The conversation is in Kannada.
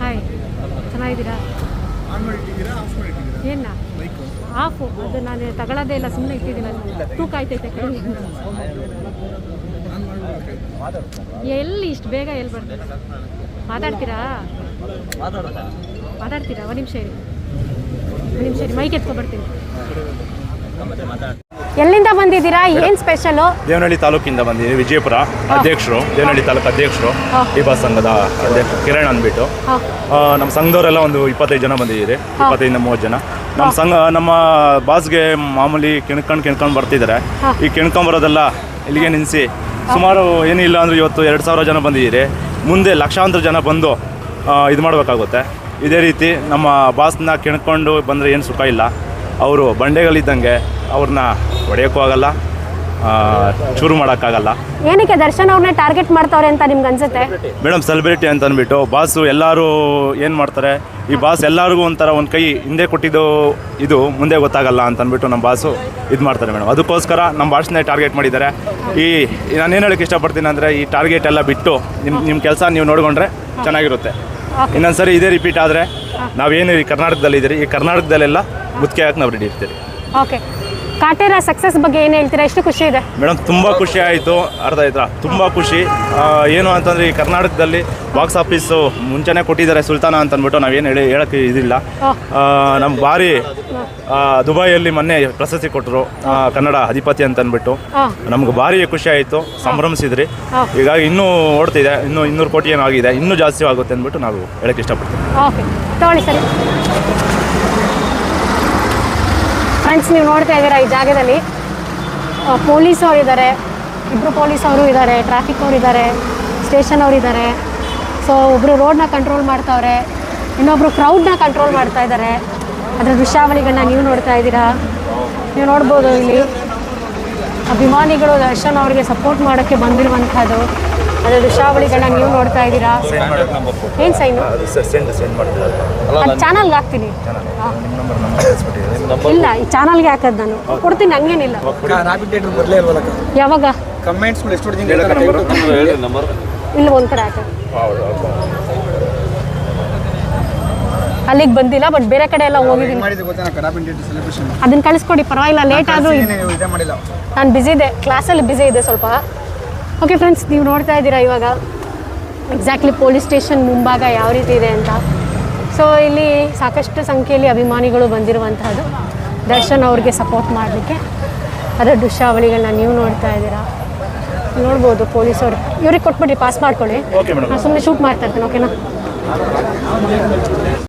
ಹಾಯ್ ಚೆನ್ನಾಗಿದ್ದೀರಾ? ಏನ? ಆಫು ಅದು ನಾನು ತಗೊಳ್ಳೋದೇ ಇಲ್ಲ ಸುಮ್ಮನೆ ಇಟ್ಟಿದ್ದೀನಿ ನಾನು. ತೂಕ ಆಯ್ತೈತೆ ಎಲ್ಲಿ ಇಷ್ಟು ಬೇಗ ಎಲ್ಲಿ ಬರ್ತದೆ ಮಾತಾಡ್ತೀರಾ? ಮಾತಾಡ್ತೀರಾ? ಒಂದು ನಿಮಿಷ ಇರಿ. ಒಂದು ನಿಮಿಷ ಇರಿ. ಮೈಕ್ ಎತ್ಕೊಬರ್ತೀನಿ ಎಲ್ಲಿಂದ ಬಂದಿದ್ದೀರಾ? ಏನ್ ಸ್ಪೆಷಲ್ ದೇವನಹಳ್ಳಿ ತಾಲೂಕಿಂದ ಬಂದಿದ್ದೀವಿ ವಿಜಯಪುರ ಅಧ್ಯಕ್ಷರು ದೇವನಹಳ್ಳಿ ತಾಲೂಕು ಅಧ್ಯಕ್ಷರು ಈ ದೀಪಾ ಸಂಘದ ಅಧ್ಯಕ್ಷ ಕಿರಣ್ ಅಂದ್ಬಿಟ್ಟು. ನಮ್ಮ ಸಂಘದವರೆಲ್ಲ ಒಂದು ಇಪ್ಪತ್ತೈದು ಜನ ಬಂದಿದ್ದೀರಿ. ಇಪ್ಪತ್ತೈದಿಂದ ಮೂವತ್ತು ಜನ. ನಮ್ಮ ಸಂಘ ನಮ್ಮ ಬಾಸ್ಗೆ ಮಾಮೂಲಿ ಕಿಣ್ಕೊಂಡು ಕೆಣ್ಕೊಂಡು ಬರ್ತಿದ್ದಾರೆ. ಈ ಈ ಕಿಣ್ಕೊಂಬರೋದೆಲ್ಲ ಇಲ್ಲಿಗೆ ನಿಲ್ಲಿಸಿ. ಸುಮಾರು ಏನಿಲ್ಲ ಅಂದ್ರೆ ಇವತ್ತು ಎರಡು ಸಾವಿರ ಜನ ಬಂದಿದ್ದೀರಿ. ಮುಂದೆ ಲಕ್ಷಾಂತರ ಜನ ಬಂದು ಇದು ಮಾಡಬೇಕಾಗುತ್ತೆ. ಇದೇ ರೀತಿ ನಮ್ಮ ಬಾಸ್ನ ಕೆಣ್ಕೊಂಡು ಬಂದರೆ ಏನು ಸುಖ ಇಲ್ಲ. ಅವರು ಬಂಡೆಗಳಿದ್ದಂಗೆ ಅವ್ರನ್ನ ಹೊಡೆಯೋಕ್ಕೂ ಆಗಲ್ಲ ಚೂರು ಮಾಡೋಕ್ಕಾಗಲ್ಲ. ಏನಕ್ಕೆ ದರ್ಶನ್ ಅವ್ರನ್ನ ಟಾರ್ಗೆಟ್ ಮಾಡ್ತಾವ್ರೆ ಅಂತ ನಿಮ್ಗೆ ಅನ್ಸುತ್ತೆ? ಮೇಡಮ್ ಸೆಲೆಬ್ರಿಟಿ ಅಂತ ಅಂದ್ಬಿಟ್ಟು ಬಾಸು ಎಲ್ಲರೂ ಏನು ಮಾಡ್ತಾರೆ? ಈ ಬಾಸ್ ಎಲ್ಲರಿಗೂ ಒಂಥರ ಒಂದು ಕೈ ಹಿಂದೆ ಕೊಟ್ಟಿದ್ದು ಇದು ಮುಂದೆ ಗೊತ್ತಾಗಲ್ಲ ಅಂತ ಅಂದ್ಬಿಟ್ಟು ನಮ್ಮ ಬಾಸು ಇದು ಮಾಡ್ತಾರೆ ಮೇಡಮ್. ಅದಕ್ಕೋಸ್ಕರ ನಮ್ಮ ಬಾಸ್ನೇ ಟಾರ್ಗೆಟ್ ಮಾಡಿದ್ದಾರೆ. ಈ ನಾನು ಏನು ಹೇಳಕ್ಕೆ ಇಷ್ಟಪಡ್ತೀನಿ ಅಂದರೆ ಈ ಟಾರ್ಗೆಟ್ ಎಲ್ಲ ಬಿಟ್ಟು ನಿಮ್ಮ ನಿಮ್ಮ ಕೆಲಸ ನೀವು ನೋಡಿಕೊಂಡ್ರೆ ಚೆನ್ನಾಗಿರುತ್ತೆ. ಇನ್ನೊಂದು ಸರಿ ಇದೇ ರಿಪೀಟ್ ಆದರೆ ನಾವೇನು ಈ ಕರ್ನಾಟಕದಲ್ಲಿ ಇದ್ದೀರಿ ಈ ಕರ್ನಾಟಕದಲ್ಲೆಲ್ಲ ಮುದ್ಕೆ ಹಾಕಿ ನಾವು ರೆಡಿ ಇರ್ತೀರಿ. ಓಕೆ. ಕಾಟೇರ ಸಕ್ಸಸ್ ಬಗ್ಗೆ ಏನು ಹೇಳ್ತೀರಾ? ಎಷ್ಟು ಖುಷಿ ಇದೆ? ಮೇಡಮ್ ತುಂಬಾ ಖುಷಿ ಆಯಿತು. ಅರ್ಧ ಆಯ್ತಾ ತುಂಬಾ ಖುಷಿ. ಆ, ಏನು ಅಂತಂದ್ರೆ ಈ ಕರ್ನಾಟಕದಲ್ಲಿ ಬಾಕ್ಸ್ ಆಫೀಸು ಮುಂಚೆನೆ ಕೊಟ್ಟಿದ್ದಾರೆ ಸುಲ್ತಾನ ಅಂತ ಅಂದ್ಬಿಟ್ಟು ನಾವೇನು ಹೇಳಿ ಹೇಳಕ್ಕೆ ಇದಿಲ್ಲ. ನಮ್ಗೆ ಭಾರಿ ಆ, ದುಬೈಯಲ್ಲಿ ಮೊನ್ನೆ ಪ್ರಶಸ್ತಿ ಕೊಟ್ಟರು ಕನ್ನಡ ಅಧಿಪತಿ ಅಂತ ಅಂದ್ಬಿಟ್ಟು ಹಾಂ ನಮ್ಗೆ ಭಾರಿ ಖುಷಿ ಆಯಿತು. ಸಂಭ್ರಮಿಸಿದ್ರಿ. ಹಾ. ಹೀಗಾಗಿ ಇನ್ನೂ ಓಡ್ತಿದೆ. ಇನ್ನೂ ಇನ್ನೂರು ಕೋಟಿ ಏನೋ ಆಗಿದೆ. ಇನ್ನೂ ಜಾಸ್ತಿ ಆಗುತ್ತೆ ಅಂದ್ಬಿಟ್ಟು ನಾವು ಹೇಳಕ್ಕೆ ಇಷ್ಟಪಡ್ತೀವಿ. ಓಕೆ. ತಗೊಳ್ಳಿ ಸರಿ. ಫ್ರೆಂಡ್ಸ್ ನೀವು ನೋಡ್ತಾ ಇದ್ದೀರಾ ಈ ಜಾಗದಲ್ಲಿ? ಪೊಲೀಸ್ ಅವರು ಇದ್ದಾರೆ ಇಬ್ಬರು ಪೊಲೀಸ್ ಅವರು ಇದ್ದಾರೆ ಟ್ರಾಫಿಕ್ ಅವರು ಇದ್ದಾರೆ ಸ್ಟೇಷನ್ ಅವರು ಇದ್ದಾರೆ ಸೊ ಒಬ್ಬರು ರೋಡ್ನ ಕಂಟ್ರೋಲ್ ಮಾಡ್ತಾವ್ರೆ, ಇನ್ನೊಬ್ರು ಕ್ರೌಡ್ನ ಕಂಟ್ರೋಲ್ ಮಾಡ್ತಾ ಇದ್ದಾರೆ ಅದರ ದೃಶ್ಯಾವಳಿಗಳನ್ನ ನೀವು ನೋಡ್ತಾ ಇದ್ದೀರಾ? ನೀವು ನೋಡ್ಬೋದು ಇಲ್ಲಿ. ಅಭಿಮಾನಿಗಳು ದರ್ಶನ್ ಅವರಿಗೆ ಸಪೋರ್ಟ್ ಮಾಡೋಕ್ಕೆ ಬಂದಿರುವಂಥದ್ದು. ಅದರ ದೃಶ್ಯಾವಳಿಗಳನ್ನ ನೀವು ನೋಡ್ತಾ ಇದ್ದೀರಾ? ಏನು ಸೈನು ಚಾನಲ್ಗೆ ಹಾಕ್ತೀನಿ. ಇಲ್ಲ ಈ ಚಾನಲ್ಗೆ ಹಾಕೋದು ನಾನು. ಕೊಡ್ತೀನಿ ಹಂಗೇನಿಲ್ಲ. ರಾಪಿಡ್ ಥಿಯೇಟರ್ ಬರಲೇ ಇಲ್ವಲ್ಲ ಯಾವಾಗ? ಇಲ್ಲ ಒಂದು ಕಡೆ ಹಾಕೋದು ಅಲ್ಲಿಗೆ ಬಂದಿಲ್ಲ ಬಟ್ ಬೇರೆ ಕಡೆ ಎಲ್ಲ ಹೋಗಿದ್ದೀನಿ. ಅದನ್ನ ಕಳಿಸ್ಕೊಡಿ ಪರವಾಗಿಲ್ಲ ಲೇಟ್ ಆದರೂ ನಾನು ಬಿಸಿ ಇದೆ ಕ್ಲಾಸಲ್ಲಿ ಬಿಸಿ ಇದೆ ಸ್ವಲ್ಪ. ಓಕೆ ಫ್ರೆಂಡ್ಸ್ ನೀವು ನೋಡ್ತಾ ಇದ್ದೀರಾ ಇವಾಗ ಎಕ್ಸಾಕ್ಟ್ಲಿ ಪೊಲೀಸ್ ಸ್ಟೇಷನ್ ಮುಂಭಾಗ ಯಾವ ರೀತಿ ಇದೆ ಅಂತ. ಸೊ ಇಲ್ಲಿ ಸಾಕಷ್ಟು ಸಂಖ್ಯೆಯಲ್ಲಿ ಅಭಿಮಾನಿಗಳು ಬಂದಿರುವಂತಹದ್ದು. ದರ್ಶನ್ ಅವ್ರಿಗೆ ಸಪೋರ್ಟ್ ಮಾಡಲಿಕ್ಕೆ ಅದರ ದೃಶ್ಯಾವಳಿಗಳನ್ನ ನೀವು ನೋಡ್ತಾ ಇದ್ದೀರಾ. ನೋಡ್ಬೋದು ಪೊಲೀಸವ್ರು ಇವ್ರಿಗೆ ಕೊಟ್ಬಿಡಿ ಪಾಸ್ ಮಾಡ್ಕೊಳ್ಳಿ. ನಾನು ಸುಮ್ಮನೆ ಶೂಟ್ ಮಾಡ್ತಾ ಇರ್ತೀನಿ ಓಕೆನಾ